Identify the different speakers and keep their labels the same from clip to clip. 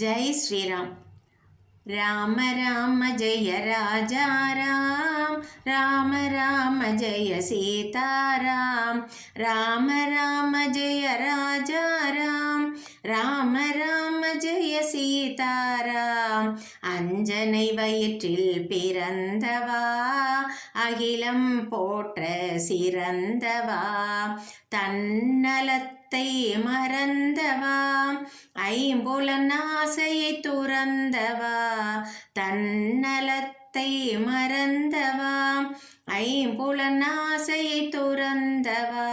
Speaker 1: ஜெய் ஸ்ரீராம். ராம ராம ஜெய ராஜா ராம் ராம ராம ஜெய சீதாராம். ராம ராம ஜெய ராஜா ராம் ராம ராம ஜெய சீதாராம். அஞ்சனை வயிற்றில் பிறந்தவா. அகிலம் போற்ற சிறந்தவா. தன்னலத்தை மறந்தவா. ஐம்புலன் ஆசையை துறந்தவா தன்னலத்தை மறந்தவா. ஐம்புலன் ஆசையை துறந்தவா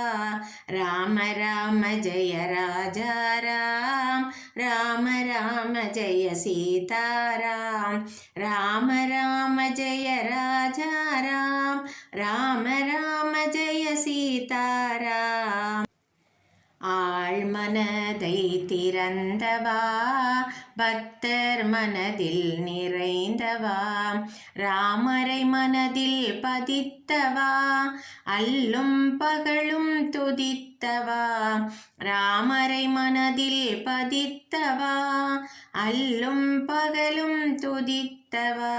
Speaker 1: ராம ராம ஜெய ராஜா ராம். ராம ராம ஜெய சீதாராம் ராம. ராம ஜெய ராஜா ராம். ராம ராம ஜெய சீதாராம் ஆழ்மனதை திறந்தவா பக்தர் மனதில் நிறைந்தவா ராமரை மனதில் பதித்தவா அல்லும் பகலும் துதித்தவா ராமரை மனதில் பதித்தவா அல்லும் பகலும் துதித்த துதித்தவா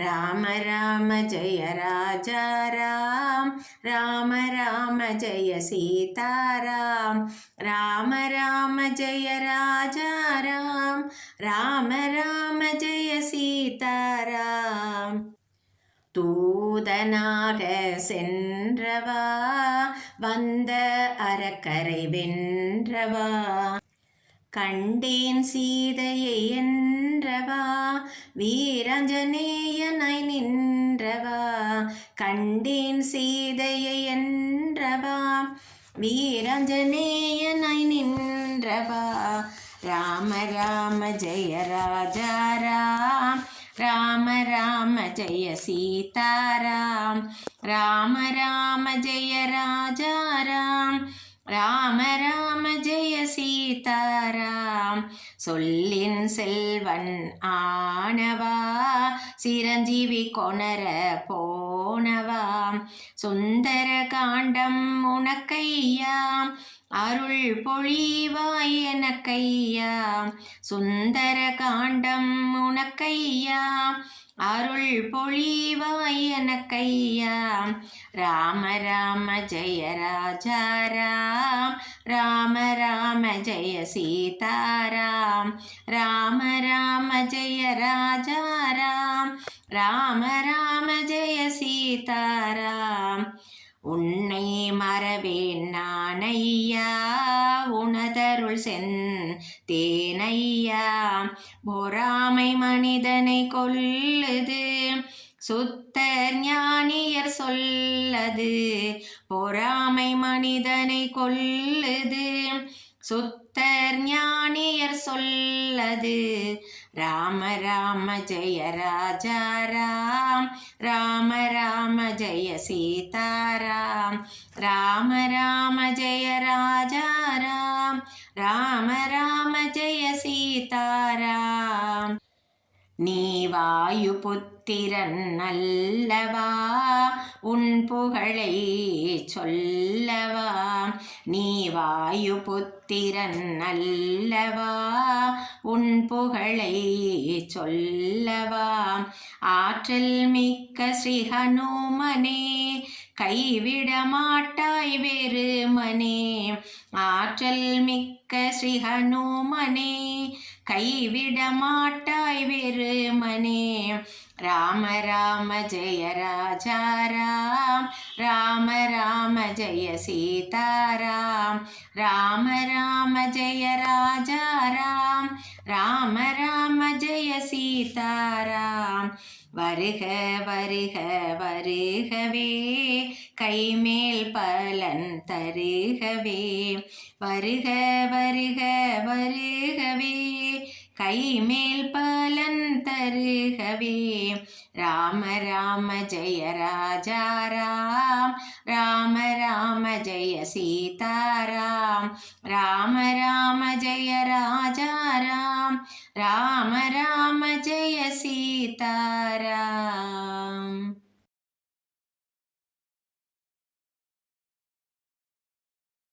Speaker 1: ராம ராம ஜெய ராஜா ராம் ராம ராம ஜெய சீதாராம் ராம ராம ஜெய ராஜா ராம் ராம ராம ஜெய சீதாராம் தூதனாக சென்றவா வந்த அறக்கரை வென்றவா கண்டேன் சீதையை என்றவா? வீரஞ்சனேயனாய் நின்றவா? கண்டேன் சீதையை என்றவா? வீரஞ்சனேயனாய் நின்றவா? ராம ராம ஜெய ராஜா ராம் ராம ராம ஜெய சீதாராம். ராம ராம ஜெய ராஜா ராம் ராம ராம தாராம் சொல்லின் செல்வன் ஆனவா சிரஞ்சீவி கொணர போனவா. சுந்தர காண்டம் உனக்கையாம் அருள் பொழிவாய் எனக்கையா சுந்தர காண்டம் உனக்கையா அருள் பொழிவாய் எனக்கையா ராம ராம ஜெய ராஜா ராம். ராம ராம ஜெய சீதாராம். ராம ராம ஜெய ராஜா ராம். ராம ராம ஜெய சீதாராம். உன்னை மறவேன் நானையா உனதருள் செந்தேனையா பொறாமை மனிதனை கொல்லுது. சுத்தர் ஞானியர் சொல்லது பொறாமை மனிதனை கொல்லுது. சுத்தர் ஞானியர் சொல்லது ராம ராம ஜெய ராஜா ராம். ராம ராம ஜெய சீதாராம் ராம ராம ஜெய ராஜா ராம ராம ஜெய சீதாராம். நீ வாயு புத்திரன் அல்லவா? உன் புகழை சொல்லவா? நீ வாயு புத்திரன் அல்லவா? உன் புகழை சொல்லவா? ஆற்றல் மிக்க ஸ்ரீ ஹனுமனே கைவிட மாட்டாய் வெறுமனே ஆற்றல் மிக்க ஸ்ரீ ஹனுமனே கைவிட மாட்டாய் வெறுமனே ராம ராம ஜெய ராஜா ராம் ராம ராம ஜெய சீதாராம் ராம ராம ஜெய ராஜா ராம் ராம ராம ஜெய சீதாராம் வருக வருக வருகவே. கைமேல் பலன் தருகவே. வருக வருக வருகவே. கைமேல் பலன் தருகவே. ராம ராம ஜெய ராஜா ராம் ராம ராம ஜெய சீதாராம். ராம ராம ஜெய ராஜா ராம் ராம ராம ஜெய Tara